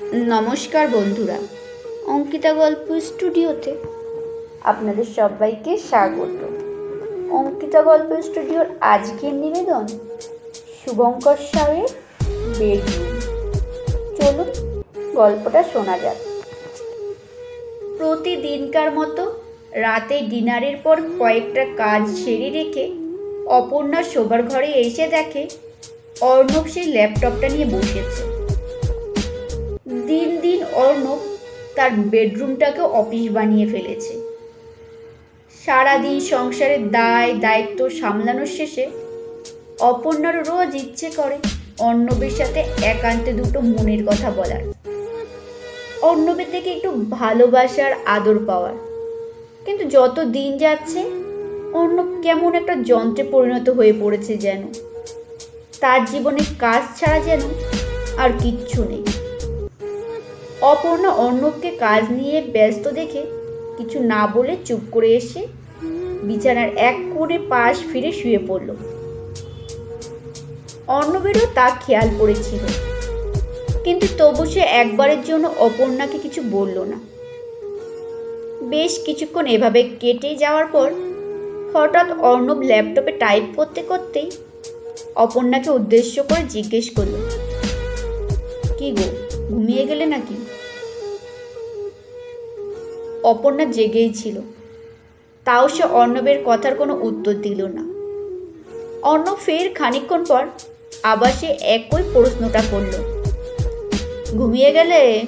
নমস্কার বন্ধুরা, অঙ্কিতা গল্প স্টুডিওতে আপনাদের সবাইকে স্বাগত। অঙ্কিতা গল্প স্টুডিওর আজকের নিবেদন শুভঙ্কর সাহের বেডরুম চলুন গল্পটা শোনা যাক। প্রতিদিনকার মতো রাতে ডিনারের পর কয়েকটা কাজ সেরে রেখে অপর্ণা শোবার ঘরে এসে দেখে অর্ণব সেই ল্যাপটপটা নিয়ে বসেছে। তার বেডরুমটাকে অফিস বানিয়ে ফেলেছে। সারাদিন সংসারের দায়, দায়িত্ব সামলানোর শেষে অপর্ণার রোজ ইচ্ছে করে অর্ণবের সাথে একান্তে দুটো মনের কথা বলার। অর্ণবের থেকে একটু ভালোবাসার আদর পাওয়ার। কিন্তু যত দিন যাচ্ছে, অর্ণব কেমন একটা যন্ত্রে পরিণত হয়ে পড়েছে যেন। তার জীবনে কাজ ছাড়া যেন আর কিচ্ছু নেই। অপর্ণা অর্ণবকে কাজ নিয়ে ব্যস্ত দেখে কিছু না বলে চুপ করে এসে বিছানার এক কোণে পাশ ফিরে শুয়ে পড়ল। অর্ণবেরও তা খেয়াল পড়েছিল। কিন্তু তবু সে একবারের জন্য অপর্ণাকে কিছু বলল না। বেশ কিছুক্ষণ এভাবে কেটে যাওয়ার পর হঠাৎ অর্ণব ল্যাপটপে টাইপ করতে করতেই অপর্ণাকে উদ্দেশ্য করে জিজ্ঞেস করল, কি গো ঘুমিয়ে গেলে নাকি? অপর্ণা জেগেই ছিল। তাও সে অর্ণবের কথার কোনো উত্তর দিল না। অর্ণব ফের খানিকক্ষণ পর আবার সে একই প্রশ্নটা করল। ঘুমিয়ে গেলে?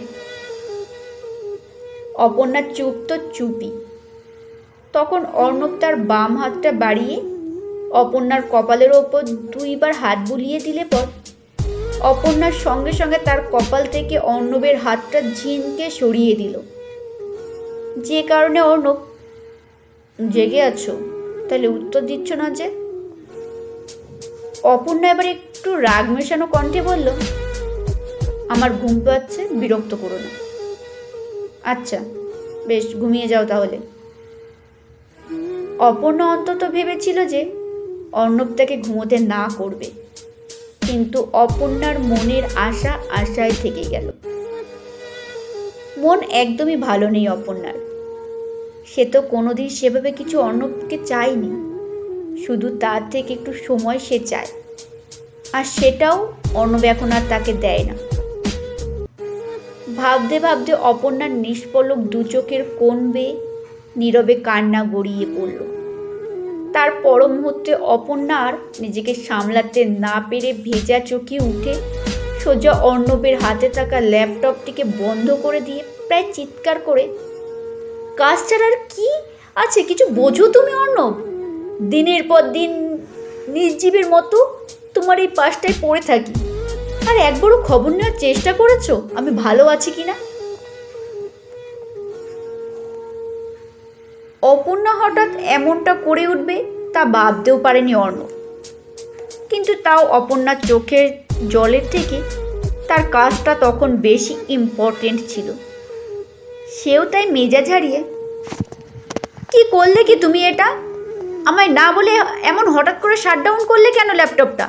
অপর্ণা চুপ তো চুপি তখন অর্ণব তার বাম হাতটা বাড়িয়ে অপর্ণার কপালের ওপর দুইবার হাত বুলিয়ে দিলে পর অপর্ণার সঙ্গে সঙ্গে তার কপাল থেকে অর্ণবের হাতটা ঝিনকে সরিয়ে দিল। যে কারণে অর্ণব জেগে আছো, তাহলে উত্তর দিচ্ছ না যে? অপর্ণা এবার একটু রাগ মেশানো কণ্ঠে বলল, আমার ঘুম পাচ্ছে, বিরক্ত করো না। আচ্ছা বেশ, ঘুমিয়ে যাও তাহলে। অপর্ণা অন্তত ভেবেছিল যে অর্ণব তাকে ঘুমোতে না করবে। কিন্তু অপর্ণার মনের আশা আশায় থেকে গেল। মন একদমই ভালো নেই অপর্ণার। সে তো কোনোদিন সেভাবে কিছু অর্ণবকে চায়নি। শুধু তার থেকে একটু সময় সে চায়। আর সেটাও অর্ণব এখন আর তাকে দেয় না। ভাবতে ভাবতে অপর্ণার নিষ্পলক দু চোখের কোণ বেয়ে নীরবে কান্না গড়িয়ে পড়ল। তার পর মুহূর্তে অপর্ণার নিজেকে সামলাতে না পেরে ভেজা চোখে উঠে সোজা অর্ণবের হাতে থাকা ল্যাপটপটিকে বন্ধ করে দিয়ে প্রায় চিৎকার করে কাজ ছাড়ার কি আছে? কিছু বোঝো তুমি, অর্ণব? দিনের পর দিন নির্জীবের মতো তোমার এই পাশটায় পড়ে থাকি। আর একবারও খবর নেওয়ার চেষ্টা করেছ? আমি ভালো আছি কিনা অপর্ণা হঠাৎ এমনটা করে উঠবে তা ভাবতেও পারেনি অর্ণব। কিন্তু তাও অপর্ণার চোখের জলের থেকে তার কাজটা তখন বেশি ইম্পর্টেন্ট ছিল। সেও তাই মেজাজ হারিয়ে, কি করলে কি তুমি এটা? আমায় না বলে এমন হঠাৎ করে শাটডাউন করলে কেন ল্যাপটপটা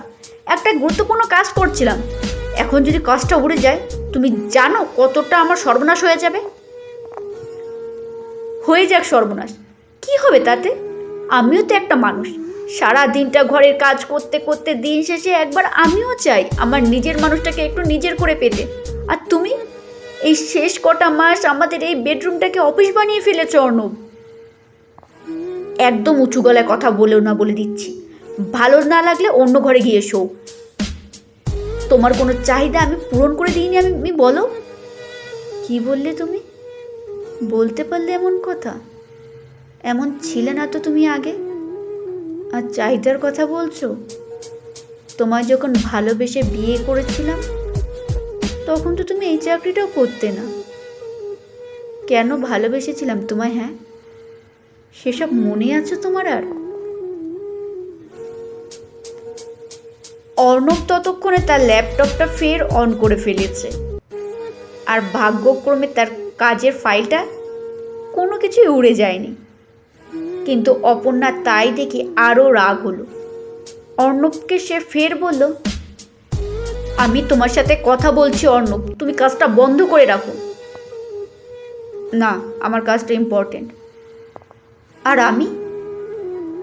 একটা গুরুত্বপূর্ণ কাজ করছিলাম। এখন যদি কাজটা উড়ে যায়, তুমি জানো কতটা আমার সর্বনাশ হয়ে যাবে? হয়ে যাক সর্বনাশ। কি হবে তাতে? আমিও তো একটা মানুষ। সারা দিনটা ঘরের কাজ করতে করতে দিন শেষে একবার আমিও চাই আমার নিজের মানুষটাকে একটু নিজের করে পেতে। আর তুমি? এই শেষ কটা মাস আমাদের এই বেডরুমটাকে অফিস বানিয়ে ফেলেছ, অর্ণব। একদম উঁচু গলায় কথা বলেও না বলে দিচ্ছি। ভালো না লাগলে অন্য ঘরে গিয়ে শো তোমার কোনো চাহিদা আমি পূরণ করে দিইনি আমি বলো। কি বললে তুমি? বলতে পারলে এমন কথা? এমন ছিলে না তো তুমি আগে? আর চাহিদার কথা বলছো? তোমায় যখন ভালোবেসে বিয়ে করেছিলাম, তখন তো তুমি এই চাকরিটাও করতে না। কেন ভালোবেসেছিলাম তোমায় হ্যাঁ? সেসব মনে আছে তোমার আর? অর্ণব ততক্ষণে তার ল্যাপটপটা ফের অন করে ফেলেছে। আর ভাগ্যক্রমে তার কাজের ফাইলটা কোনো কিছুই উড়ে যায়নি। কিন্তু অপর্ণা তাই দেখে আরও রাগ হলো। অর্ণবকে সে ফের বলল, আমি তোমার সাথে কথা বলছি অর্ণব, তুমি কাজটা বন্ধ করে রাখো। না, আমার কাজটা ইম্পর্টেন্ট আর আমি?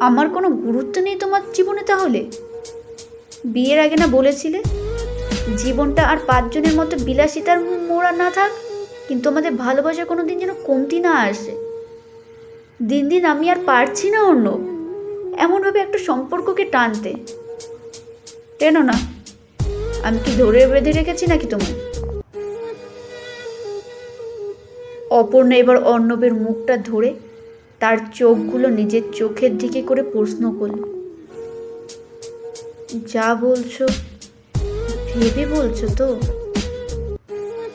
আমার কোনো গুরুত্ব নেই তোমার জীবনে তাহলে? বিয়ের আগে না বলেছিলে? জীবনটা আর পাঁচজনের মতো বিলাসিতার মোড়া না থাক? কিন্তু আমাদের ভালোবাসা কোনো দিন যেন কমতি না আসে। দিন দিন আমি আর পারছি না অন্য। এমনভাবে একটা সম্পর্ককে টানতে। টেনো না, আমি কি ধরে বেঁধে রেখেছি নাকি তোমায়? অপর্ণা এবার অর্ণবের মুখটা ধরে তার চোখগুলো নিজের চোখের দিকে করে প্রশ্ন করল, যা বলছো, ভেবে বলছো তো?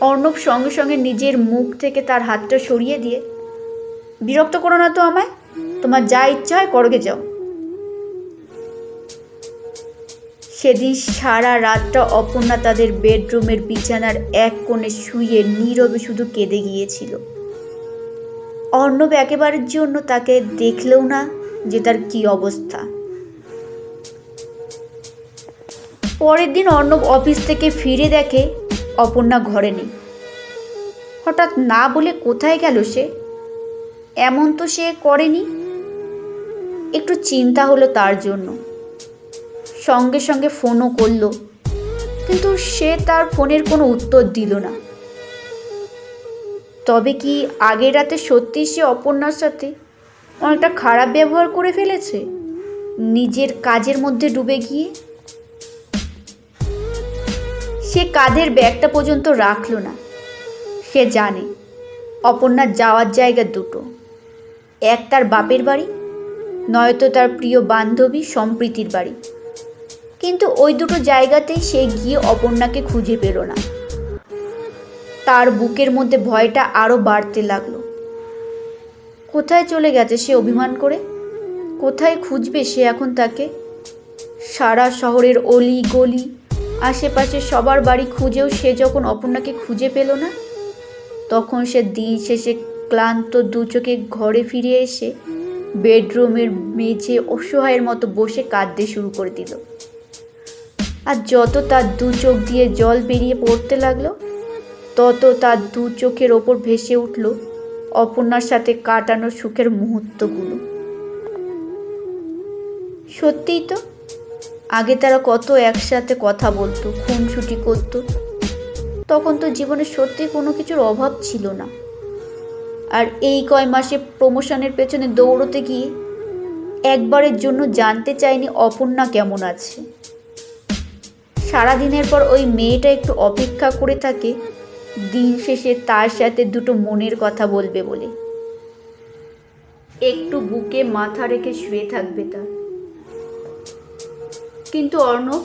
অর্ণব সঙ্গে সঙ্গে নিজের মুখ থেকে তার হাতটা সরিয়ে দিয়ে, বিরক্ত করো না তো আমায়, তোমার যা ইচ্ছা হয় করগে যাও। সেদিন সারা রাতটা অপর্ণা তাদের বেডরুমের বিছানার এক কোণে শুয়ে নীরবে শুধু কেঁদে গিয়েছিল। অর্ণব একেবারের জন্য তাকে দেখলেও না যে তার কি অবস্থা। পরের দিন অর্ণব অফিস থেকে ফিরে দেখে অপর্ণা ঘরে নেই। হঠাৎ না বলে কোথায় গেল সে? এমন তো সে করেনি। একটু চিন্তা হলো তার জন্য। সঙ্গে সঙ্গে ফোনও করল, কিন্তু সে তার ফোনের কোনো উত্তর দিল না। তবে কি আগের রাতে সত্যি সে অপর্ণার সাথে অনেকটা খারাপ ব্যবহার করে ফেলেছে? নিজের কাজের মধ্যে ডুবে গিয়ে? সে কাঁধের ব্যাগটা পর্যন্ত রাখল না। সে জানে, অপর্ণার যাওয়ার জায়গা দুটো। এক তার বাপের বাড়ি, নয়তো তার প্রিয় বান্ধবী সম্প্রীতির বাড়ি। কিন্তু ওই দুটো জায়গাতেই সে গিয়ে অপর্ণাকে খুঁজে পেল না। তার বুকের মধ্যে ভয়টা আরও বাড়তে লাগল। কোথায় চলে গেছে সে অভিমান করে? কোথায় খুঁজবে সে এখন তাকে? সারা শহরের অলি গলি আশেপাশে সবার বাড়ি খুঁজেও সে যখন অপর্ণাকে খুঁজে পেল না, তখন সে দিন শেষে ক্লান্ত দু চোখে ঘরে ফিরে এসে বেডরুমের মেঝে অসহায়ের মতো বসে কাঁদতে শুরু করে দিল। আর যত তার দু চোখ দিয়ে জল বেরিয়ে পড়তে লাগল, তত তার দু চোখের ওপর ভেসে উঠল অপর্ণার সাথে কাটানো সুখের মুহূর্তগুলো। সত্যিই তো আগে তারা কত একসাথে কথা বলতো, খুনসুটি করতো। তখন তো জীবনে সত্যি কোনো কিছুর অভাব ছিল না। আর এই কয় মাসে প্রমোশনের পেছনে দৌড়তে গিয়ে একবারের জন্য জানতে চাইনি অপর্ণা কেমন আছে। সারাদিনের পর ওই মেয়েটা একটু অপেক্ষা করে থাকে, দিন শেষে তার সাথে দুটো মনের কথা বলবে বলে। একটু বুকে মাথা রেখে শুয়ে থাকবে তার। কিন্তু অর্ণব,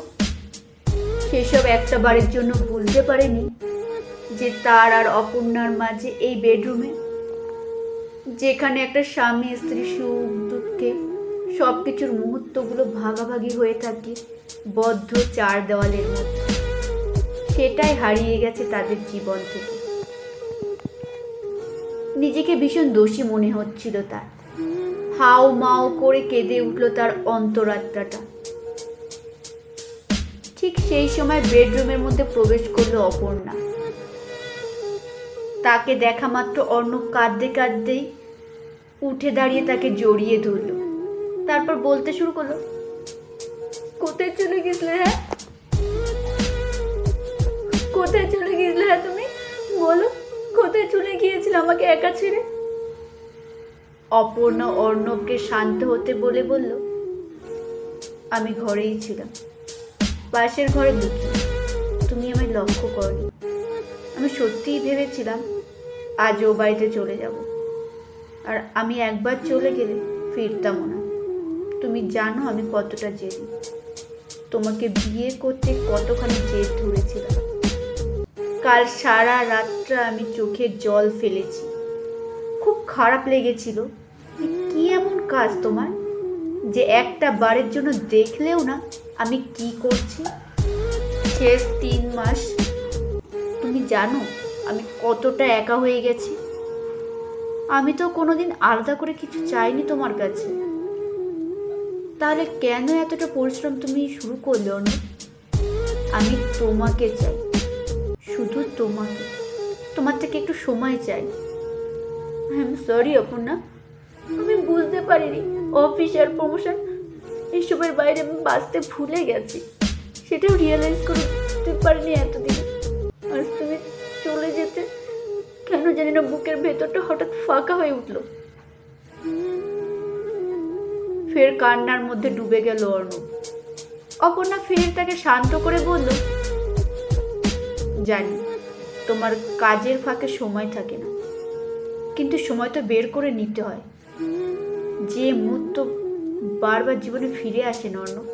সেসব একটা বারের জন্য বুঝতে পারেনি যে তার আর অপর্ণার মাঝে এই বেডরুমে যেখানে একটা স্বামী, স্ত্রী সুখ, দুঃখে সব কিছুর মুহূর্তগুলো ভাগাভাগি হয়ে থাকে বদ্ধ চার দেওয়ালের মধ্যে। সেটাই হারিয়ে গেছে তাদের জীবন থেকে। নিজেকে ভীষণ দোষী মনে হচ্ছিল তার। হাও মাও করে কেঁদে উঠল তার অন্তরাত্মাটা। ঠিক সেই সময় বেডরুমের মধ্যে প্রবেশ করল অপর্ণা। তাকে দেখা মাত্র অর্ণব কাঁদতে কাঁদতেই উঠে দাঁড়িয়ে তাকে জড়িয়ে ধরলো। তারপর বলতে শুরু করল, কোথায় চলে গেছিলে হ্যাঁ? কোথায় চলে গেছিলে হ্যাঁ তুমি? বলো, কোথায় চলে গিয়েছিলে আমাকে একা ছেড়ে? অপর্ণা অর্ণবকে শান্ত হতে বলে বলল, আমি ঘরেই ছিলাম। পাশের ঘরে লুকিয়ে তুমি আমায় লক্ষ্য করনি। আমি সত্যিই ভেবেছিলাম আজ ও বাড়িতে চলে যাব। আর আমি একবার চলে গেলে ফিরতামও না। তুমি জানো আমি কতটা জেদি। তোমাকে বিয়ে করতে কতখানি জেদ ধরেছিলাম। কাল সারা রাতটা আমি চোখে জল ফেলেছি। খুব খারাপ লেগেছিল কি এমন কাজ তোমার? যে একটা বারের জন্য দেখলেও না আমি কি করছি? শেষ তিন মাস, তুমি জানো আমি কতটা একা হয়ে গেছি। আমি তো কোনোদিন আলাদা করে কিছু চাইনি তোমার কাছে। তাহলে কেন এতটা পরিশ্রম তুমি শুরু করলে না আমি তোমাকে চাই, শুধু তোমাকে। তোমার থেকে একটু সময় চাই। I am sorry Aparna. আমি বুঝতে পারিনি। অফিস আর প্রমোশন এসবের বাইরে আমি বাঁচতে ভুলে গেছি। সেটাও রিয়েলাইজ করতে পারিনি এতদিন। আজ তুমি চলে যেতে, কেন জানি না বুকের ভেতরটা হঠাৎ ফাঁকা হয়ে উঠল। ফের কান্নার মধ্যে ডুবে গেল অর্ণব। অপর্ণা ফের তাকে শান্ত করে বলল, জানি, তোমার কাজের ফাঁকে সময় থাকে না। কিন্তু সময় তো বের করে নিতে হয়। যে মুহূর্ত বারবার জীবনে ফিরে আসে অর্ণব।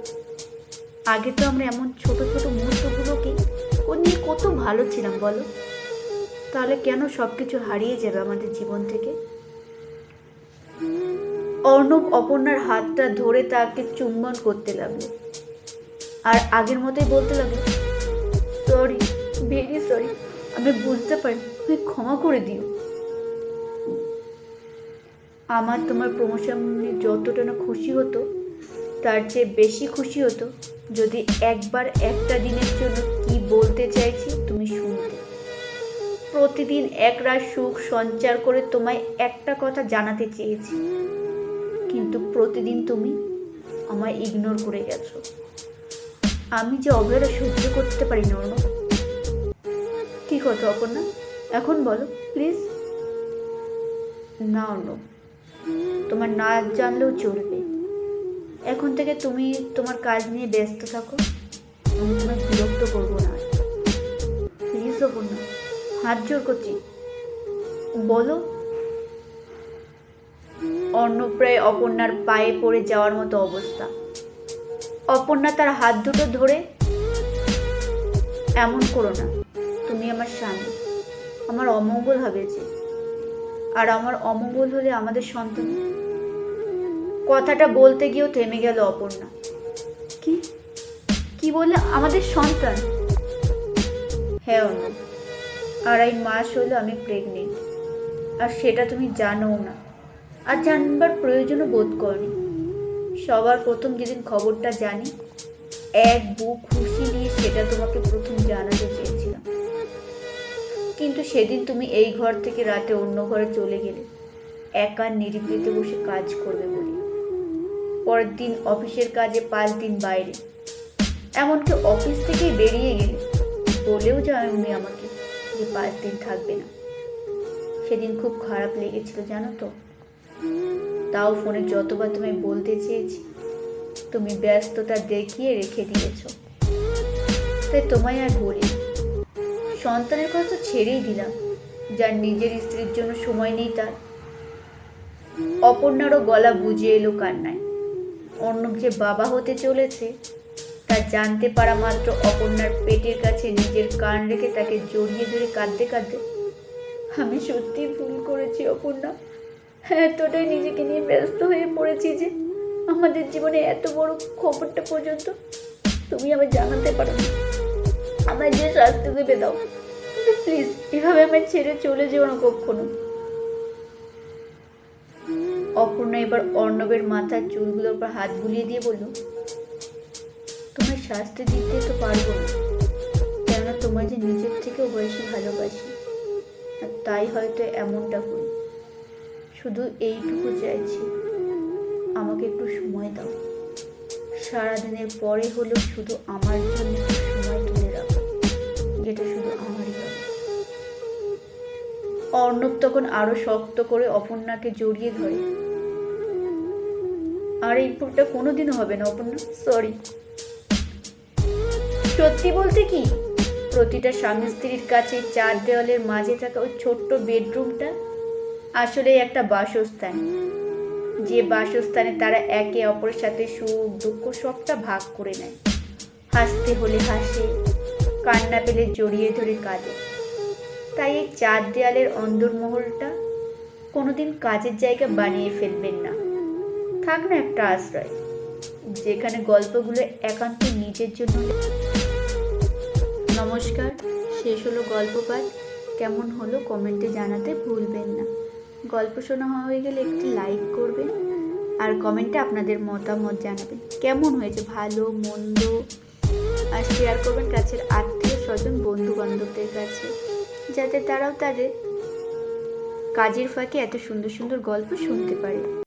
আগে তো আমরা এমন ছোট ছোট মুহূর্তগুলোকে ও নিয়ে কত ভালো ছিলাম বলো? তাহলে কেন সব কিছু হারিয়ে যাবে আমাদের জীবন থেকে? অর্ণব অপর্ণার হাতটা ধরে তাকে চুম্বন করতে লাগল। আর আগের মতোই বলতে লাগল সরি ভেরি সরি আমি বুঝতে পারি তুমি ক্ষমা করে দিও। আমার তোমার প্রমোশন নিয়ে যতটা না খুশি হতো, তার চেয়ে বেশি খুশি হতো যদি একবার একটা দিনের জন্য কি বলতে চাইছি তুমি শুনতে। প্রতিদিন একরাশ সুখ সঞ্চার করে তোমায় একটা কথা জানাতে চেয়েছি, কিন্তু প্রতিদিন তুমি আমায় ইগনোর করে গেছো। আমি যে অবহেলা সহ্য করতে পারি না, অর্ণব। কি কথা, অপর্ণা? এখন বলো প্লিজ না, অর্ণব। তোমার না জানলেও চলবে। এখন থেকে তুমি তোমার কাজ নিয়ে ব্যস্ত থাকো। আমি তোমায় বিরক্ত করব না। হাত জোর করছি। বলো, অন্নপ্রায় অপর্ণার পায়ে পড়ে যাওয়ার মতো অবস্থা। অপর্ণা তার হাত দুটো ধরে, এমন করো না। তুমি আমার স্বামী। আমার অমঙ্গল হবে যে। আর আমার অমঙ্গল হলে আমাদের সন্তান। কথাটা বলতে গিয়েও থেমে গেল অপর্ণা। কি? কি বলে আমাদের সন্তান। হ্যাঁ অনু আড়াই মাস হলো আমি প্রেগনেন্ট আর সেটা তুমি জানোও না। আর জানবার প্রয়োজনও বোধ করনি। সবার প্রথম যেদিন খবরটা জানি এক বুক খুশি নিয়ে সেটা তোমাকে প্রথম জানাতে কিন্তু সেদিন তুমি এই ঘর থেকে রাতে অন্য ঘরে চলে গেলে। একা নিরিবিলিতে বসে কাজ করবে বলে। পরের দিন অফিসের কাজে পাঁচ দিন বাইরে। এমনকি অফিস থেকেই বেরিয়ে গেলে। বলেও যায় উনি আমাকে যে পাঁচ দিন থাকবে না। সেদিন খুব খারাপ লেগেছিল, জানো তো? তাও ফোনে যতবার তুমি বলতে চেয়েছি, তুমি ব্যস্ততা দেখিয়ে রেখে দিয়েছ। তাই তোমায় আর বলি সন্তানের কথা তো ছেড়েই দিলাম, যার নিজের স্ত্রীর জন্য সময় নেই তার। অপর্ণারও গলা বুঝে এলো কান্নায়। অর্ণব যে বাবা হতে চলেছে, তা জানতে পারা মাত্র অপর্ণার পেটের কাছে নিজের কান রেখে তাকে জড়িয়ে ধরে কাঁদতে কাঁদতে, আমি সত্যি ভুল করেছি অপর্ণা। এতটাই নিজেকে নিয়ে ব্যস্ত হয়ে পড়েছি যে, আমাদের জীবনে এত বড় খবরটা পর্যন্ত তুমি আমায় জানাতে পারো না। আমায় যে শাস্তি দেবে দাও। প্লিজ এভাবে আমায় ছেড়ে চলে যেও না কখনো। অপর্ণা এবার অর্ণবের মাথার চুলগুলোর উপর হাত বুলিয়ে দিয়ে বলল, তোমায় শাস্তি দিতে তো পারব না। কেননা তোমার যে নিজের থেকেও বেশি ভালোবাসি। আর তাই হয়তো এমনটা করি। শুধু এইটুকু চাইছি। আমাকে একটু সময় দাও। সারাদিনের পরে হলো শুধু আমার জন্য অর্ণব তখন আরও শক্ত করে অপর্ণাকে জড়িয়ে ধরে। আর, এই ভুলটা কোনোদিনও হবে না, অপর্ণা। সরি সত্যি বলতে কি? প্রতিটা স্বামী স্ত্রীর কাছে চার দেওয়ালের মাঝে থাকা ওই ছোট্ট বেডরুমটা আসলে একটা বাসস্থান। যে বাসস্থানে তারা একে অপরের সাথে সুখ, দুঃখ সবটা ভাগ করে নেয়। হাসতে হলে হাসে, কান্না পেলে জড়িয়ে ধরে কাঁদে। তাই এই চার দেয়ালের অন্দরমহলটা কোনোদিন কাজের জায়গা বানিয়ে ফেলবেন না। থাক না একটা আশ্রয়, যেখানে গল্পগুলো একান্ত নিজের জন্য। নমস্কার, শেষ হলো গল্প পাঠ কেমন হলো কমেন্টে জানাতে ভুলবেন না। গল্প শোনা হয়ে গেলে একটি লাইক করবেন আর কমেন্টে আপনাদের মতামত জানাবেন। কেমন হয়েছে? ভালো, মন্দ? আর শেয়ার করবেন কাছের আত্মীয় স্বজন বন্ধু বান্ধবদের কাছে। যাতে তারাও তাদের কাজের ফাঁকে এত সুন্দর সুন্দর গল্প শুনতে পারে।